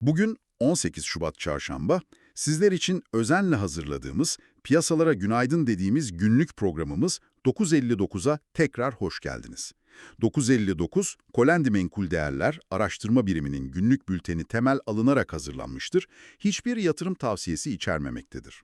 Bugün 18 Şubat Çarşamba, sizler için özenle hazırladığımız, piyasalara günaydın dediğimiz günlük programımız 959'a tekrar hoş geldiniz. 959, Kolendi Menkul Değerler Araştırma Biriminin günlük bülteni temel alınarak hazırlanmıştır, hiçbir yatırım tavsiyesi içermemektedir.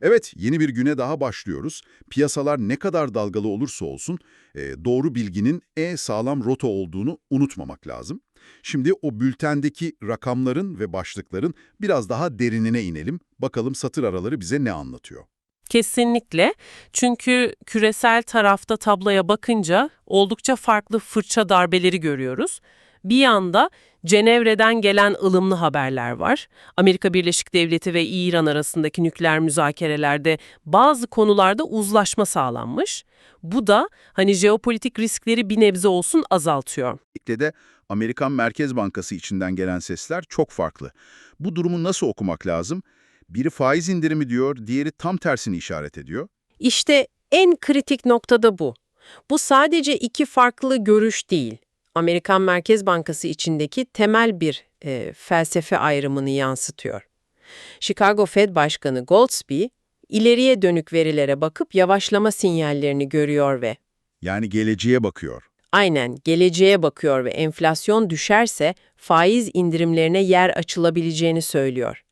Evet, yeni bir güne daha başlıyoruz. Piyasalar ne kadar dalgalı olursa olsun, e, doğru bilginin e sağlam rota olduğunu unutmamak lazım. Şimdi o bültendeki rakamların ve başlıkların biraz daha derinine inelim. Bakalım satır araları bize ne anlatıyor? Kesinlikle. Çünkü küresel tarafta tabloya bakınca oldukça farklı fırça darbeleri görüyoruz. Bir yanda Cenevre'den gelen ılımlı haberler var. Amerika Birleşik Devleti ve İran arasındaki nükleer müzakerelerde bazı konularda uzlaşma sağlanmış. Bu da hani jeopolitik riskleri bir nebze olsun azaltıyor. De Amerikan Merkez Bankası içinden gelen sesler çok farklı. Bu durumu nasıl okumak lazım? Biri faiz indirimi diyor, diğeri tam tersini işaret ediyor. İşte en kritik nokta da bu. Bu sadece iki farklı görüş değil. Amerikan Merkez Bankası içindeki temel bir e, felsefe ayrımını yansıtıyor. Chicago Fed Başkanı Goldsby, ileriye dönük verilere bakıp yavaşlama sinyallerini görüyor ve Yani geleceğe bakıyor. Aynen geleceğe bakıyor ve enflasyon düşerse faiz indirimlerine yer açılabileceğini söylüyor.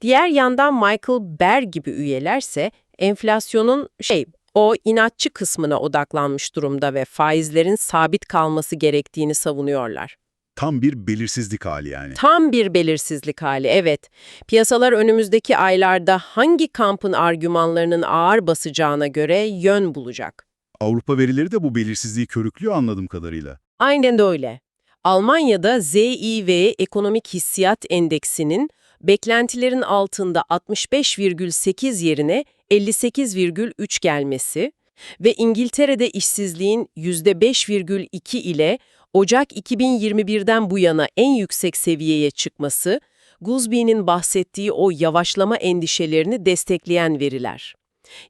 Diğer yandan Michael Bear gibi üyelerse enflasyonun şey o inatçı kısmına odaklanmış durumda ve faizlerin sabit kalması gerektiğini savunuyorlar. Tam bir belirsizlik hali yani. Tam bir belirsizlik hali, evet. Piyasalar önümüzdeki aylarda hangi kampın argümanlarının ağır basacağına göre yön bulacak. Avrupa verileri de bu belirsizliği körüklüyor anladığım kadarıyla. Aynen de öyle. Almanya'da ZIV Ekonomik Hissiyat Endeksinin beklentilerin altında 65,8 yerine 58,3 gelmesi ve İngiltere'de işsizliğin %5,2 ile Ocak 2021'den bu yana en yüksek seviyeye çıkması, Guzbi'nin bahsettiği o yavaşlama endişelerini destekleyen veriler.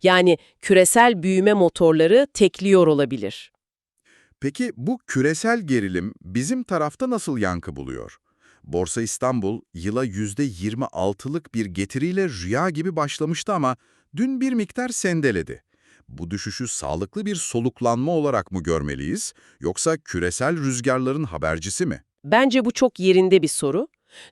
Yani küresel büyüme motorları tekliyor olabilir. Peki bu küresel gerilim bizim tarafta nasıl yankı buluyor? Borsa İstanbul yıla %26'lık bir getiriyle rüya gibi başlamıştı ama dün bir miktar sendeledi. Bu düşüşü sağlıklı bir soluklanma olarak mı görmeliyiz yoksa küresel rüzgarların habercisi mi? Bence bu çok yerinde bir soru.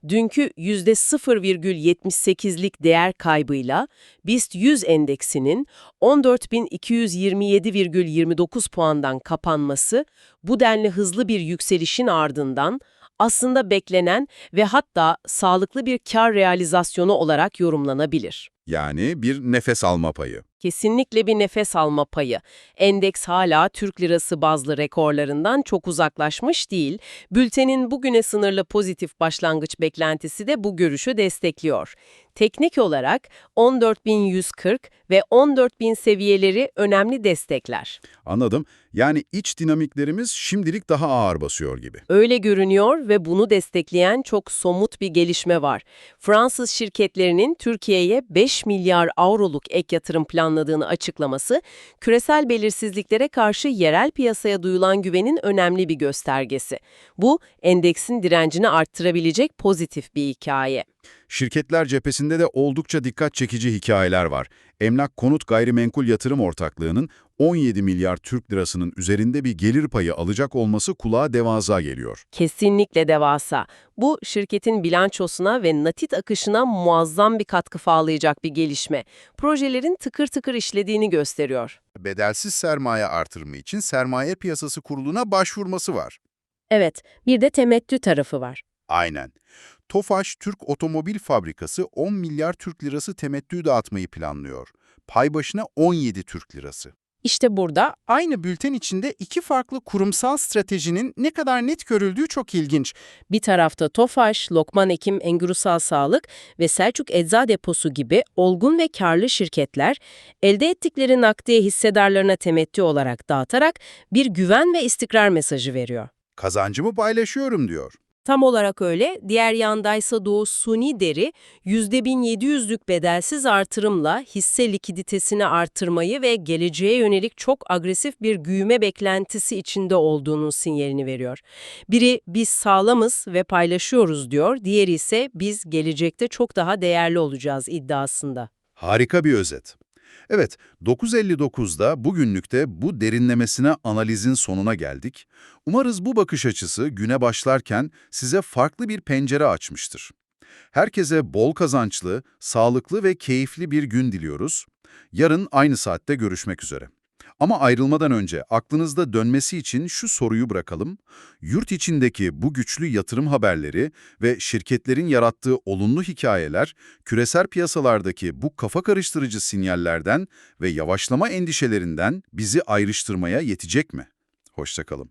Dünkü %0,78'lik değer kaybıyla BIST 100 endeksinin 14.227,29 puandan kapanması bu denli hızlı bir yükselişin ardından aslında beklenen ve hatta sağlıklı bir kar realizasyonu olarak yorumlanabilir. Yani bir nefes alma payı. Kesinlikle bir nefes alma payı. Endeks hala Türk lirası bazlı rekorlarından çok uzaklaşmış değil. Bültenin bugüne sınırlı pozitif başlangıç beklentisi de bu görüşü destekliyor. Teknik olarak 14.140 ve 14.000 seviyeleri önemli destekler. Anladım. Yani iç dinamiklerimiz şimdilik daha ağır basıyor gibi. Öyle görünüyor ve bunu destekleyen çok somut bir gelişme var. Fransız şirketlerinin Türkiye'ye 5 milyar avroluk ek yatırım planladığını açıklaması, küresel belirsizliklere karşı yerel piyasaya duyulan güvenin önemli bir göstergesi. Bu, endeksin direncini arttırabilecek pozitif bir hikaye. Şirketler cephesinde de oldukça dikkat çekici hikayeler var. Emlak Konut Gayrimenkul Yatırım Ortaklığı'nın 17 milyar Türk lirasının üzerinde bir gelir payı alacak olması kulağa devasa geliyor. Kesinlikle devasa. Bu şirketin bilançosuna ve nakit akışına muazzam bir katkı sağlayacak bir gelişme. Projelerin tıkır tıkır işlediğini gösteriyor. Bedelsiz sermaye artırımı için Sermaye Piyasası Kurulu'na başvurması var. Evet, bir de temettü tarafı var. Aynen. Tofaş Türk Otomobil Fabrikası 10 milyar Türk lirası temettü dağıtmayı planlıyor. Pay başına 17 Türk lirası. İşte burada Aynı bülten içinde iki farklı kurumsal stratejinin ne kadar net görüldüğü çok ilginç. Bir tarafta Tofaş, Lokman Ekim Engürüsal Sağlık ve Selçuk Ecza Deposu gibi olgun ve karlı şirketler elde ettikleri nakdiye hissedarlarına temettü olarak dağıtarak bir güven ve istikrar mesajı veriyor. Kazancımı paylaşıyorum diyor. Tam olarak öyle. Diğer yandaysa Doğu suni deri %1700'lük bedelsiz artırımla hisse likiditesini artırmayı ve geleceğe yönelik çok agresif bir büyüme beklentisi içinde olduğunun sinyalini veriyor. Biri biz sağlamız ve paylaşıyoruz diyor, diğeri ise biz gelecekte çok daha değerli olacağız iddiasında. Harika bir özet. Evet, 9.59'da bugünlükte bu derinlemesine analizin sonuna geldik. Umarız bu bakış açısı güne başlarken size farklı bir pencere açmıştır. Herkese bol kazançlı, sağlıklı ve keyifli bir gün diliyoruz. Yarın aynı saatte görüşmek üzere. Ama ayrılmadan önce aklınızda dönmesi için şu soruyu bırakalım. Yurt içindeki bu güçlü yatırım haberleri ve şirketlerin yarattığı olumlu hikayeler, küresel piyasalardaki bu kafa karıştırıcı sinyallerden ve yavaşlama endişelerinden bizi ayrıştırmaya yetecek mi? Hoşçakalın.